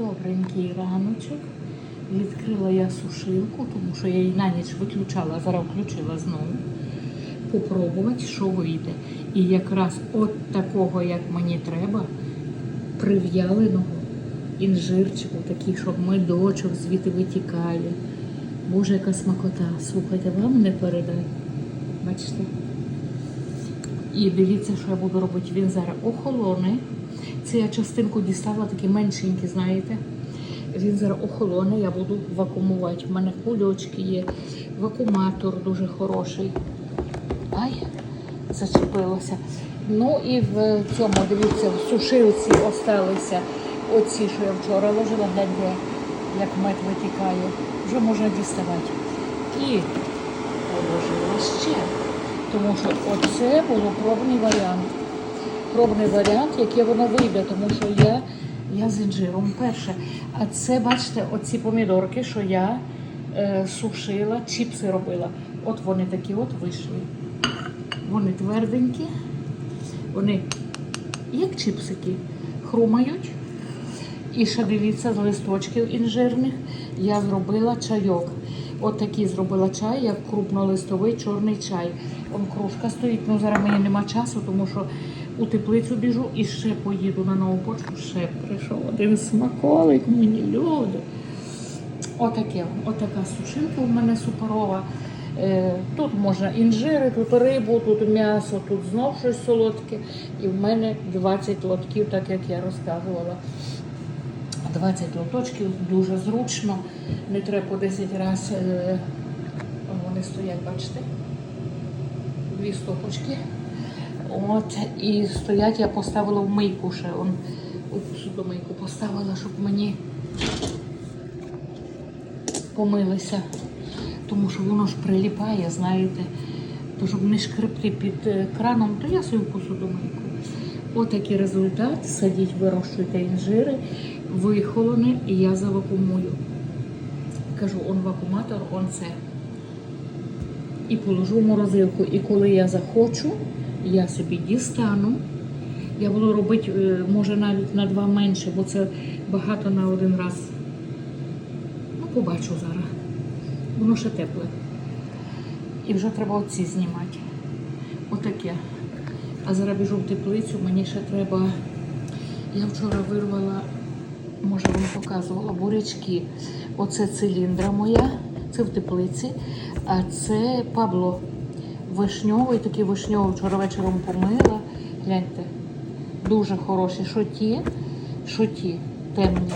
Добренький раночок. Відкрила я сушилку, тому що я її на ніч виключала, зараз включила знову. Попробувати, що вийде. І якраз от такого, як мені треба, прив'яленого інжирчику, такий, щоб медочок звідти витікає. Боже, яка смакота. Слухайте, вам не передай. Бачите? І дивіться, що я буду робити. Він зараз охолоне. Це я частинку дістала, такі меншенькі, знаєте. Він зараз охолоне, я буду вакуумувати. У мене кульочки є, вакууматор дуже хороший. Ай, зачепилося. Ну і в цьому, дивіться, в сушилці осталися оці, що я вчора ложила, гляньте, як мед витікає. Вже можна діставати. І положила ще. Тому що оце було пробний варіант. Пробний варіант, яке воно вийде, тому що я, я з інжиром перше. А це, бачите, оці помідорки, що я е, сушила, чіпси робила. От вони такі от вийшли. Вони тверденькі, вони як чіпсики, хрумають. І ще дивіться з листочків інжирних я зробила чайок. От зробила чай, як крупнолистовий чорний чай. Он кружка стоїть. Ну зараз мені нема часу, тому що у теплицю біжу і ще поїду на нову почту. Ще прийшов один смаколик мені люди. Отаке, отака сушинка у мене суперова. Е, Тут можна інжири, тут рибу, тут м'ясо, тут знов щось солодке. І в мене 20 лотків, так як я розказувала. 20 лоточків дуже зручно, не треба по 10 разів. Е, вони стоять, бачите? Дві стопочки. От, і стоять, я поставила в мийку ще. Он, у судомийку поставила, щоб мені помилися. Тому що воно ж приліпає, знаєте. То щоб не шкребти під е, краном, то я свою посудомийку. Отакий результат. Садіть, вирощуйте інжири, вихолоне, і я завакумую. Кажу, он вакууматор, он це. І положу в морозилку. І коли я захочу, я собі дістану. Я буду робити, е, може, навіть на два менше, бо це багато на один раз. Ну, побачу зараз. Воно ще тепле. І вже треба оці знімати. Отаке. А зараз біжу в теплицю, мені ще треба. Я вчора вирвала, може вам показувала, бурячки. Оце циліндра моя, це в теплиці, а це Пабло. Вишньовий, такий вишньовий, вчора вечором помила. Гляньте, дуже хороші. Що ті, що ті, темні.